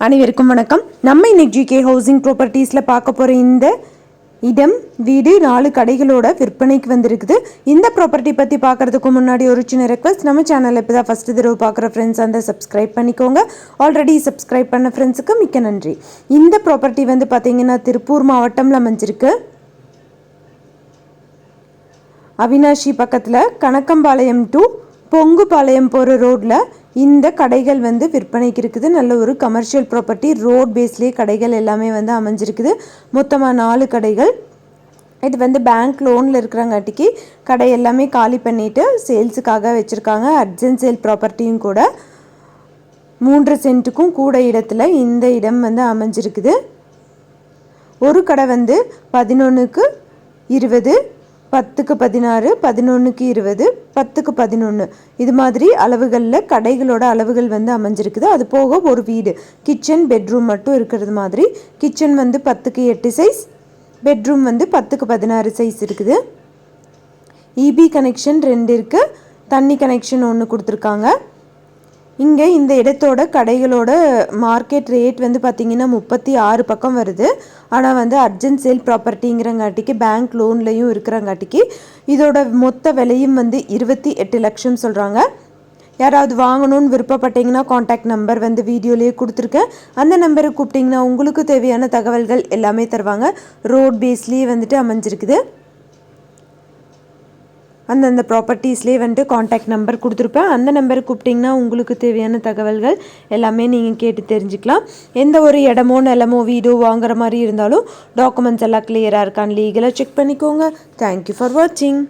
அனைவருக்கும் வணக்கம். நம்ம இன்னைக்கு ஜிகே ஹவுசிங் ப்ராப்பர்ட்டிஸில் பார்க்க போகிற இந்த இடம் வீடு நாலு கடைகளோட விற்பனைக்கு வந்திருக்குது. இந்த ப்ராப்பர்ட்டி பற்றி பார்க்கறதுக்கு முன்னாடி ஒரு சின்ன ரெக்வஸ்ட் நம்ம சேனலில் இப்போ தான் ஃபஸ்ட்டு தடவை பார்க்குற ஃப்ரெண்ட்ஸ் அந்த சப்ஸ்கிரைப் பண்ணிக்கோங்க. ஆல்ரெடி சப்ஸ்கிரைப் பண்ண ஃப்ரெண்ட்ஸுக்கு மிக்க நன்றி. இந்த ப்ராப்பர்ட்டி வந்து பார்த்திங்கன்னா திருப்பூர் மாவட்டம்ல அமைஞ்சிருக்கு. அவினாஷி பக்கத்தில் கணக்கம்பாளையம் டு பொங்குபாளையம் போகிற ரோட்டில் இந்த கடைகள் வந்து விற்பனைக்கு இருக்குது. நல்ல ஒரு கமர்ஷியல் ப்ராப்பர்ட்டி ரோட் பேஸ்லேயே கடைகள் எல்லாமே வந்து அமைஞ்சிருக்குது. மொத்தமாக நாலு கடைகள். இது வந்து பேங்க் லோனில் இருக்கிறங்காட்டிக்கு கடை எல்லாமே காலி பண்ணிவிட்டு சேல்ஸுக்காக வச்சுருக்காங்க. அர்ஜென்ட் சேல் ப்ராப்பர்ட்டியும் கூட. மூன்று சென்ட்டுக்கும் கூட இடத்துல இந்த இடம் வந்து அமைஞ்சிருக்குது. ஒரு கடை வந்து பதினொன்றுக்கு இருபது பத்துக்கு பதினாறு பதினொன்றுக்கு இருபது பத்துக்கு பதினொன்று இது மாதிரி அளவுகளில் கடைகளோட அளவுகள் வந்து அமைஞ்சிருக்குது. அது போக ஒரு வீடு கிச்சன் பெட்ரூம் மட்டும் இருக்கிறது மாதிரி. கிச்சன் வந்து பத்துக்கு எட்டு சைஸ் பெட்ரூம் வந்து பத்துக்கு பதினாறு சைஸ் இருக்குது. இபி கனெக்ஷன் ரெண்டு இருக்குது தண்ணி கனெக்ஷன் ஒன்று கொடுத்துருக்காங்க. இங்கே இந்த இடத்தோட கடைகளோட மார்க்கெட் ரேட் வந்து பார்த்திங்கன்னா முப்பத்தி ஆறு பக்கம் வருது. ஆனால் வந்து அர்ஜென்ட் சேல் ப்ராப்பர்ட்டிங்கிறங்காட்டிக்கு பேங்க் லோன்லையும் இருக்கிறங்காட்டிக்கு இதோட மொத்த விலையும் வந்து இருபத்தி எட்டு லட்சம் சொல்கிறாங்க யாராவது வாங்கணும்னு விருப்பப்பட்டீங்கன்னா காண்டாக்ட் நம்பர் வந்து வீடியோலேயே கொடுத்துருக்கேன். அந்த நம்பருக்கு கூப்பிட்டிங்கன்னா உங்களுக்கு தேவையான தகவல்கள் எல்லாமே தருவாங்க. ரோட் பேஸ்லேயே வந்துட்டு அமைஞ்சிருக்குது. அந்தந்த ப்ராப்பர்ட்டிஸ்லேயே வந்துட்டு காண்டாக்ட் நம்பர் கொடுத்துருப்பேன். அந்த நம்பருக்கு கூப்பிட்டிங்கன்னா உங்களுக்கு தேவையான தகவல்கள் எல்லாமே நீங்கள் கேட்டு தெரிஞ்சுக்கலாம். எந்த ஒரு இடமோ நிலமோ வீடோ வாங்குற மாதிரி இருந்தாலும் டாக்குமெண்ட்ஸ் எல்லாம் கிளியராக இருக்கான்னு லீகலாக செக் பண்ணிக்கோங்க. தேங்க்யூ ஃபார் வாட்சிங்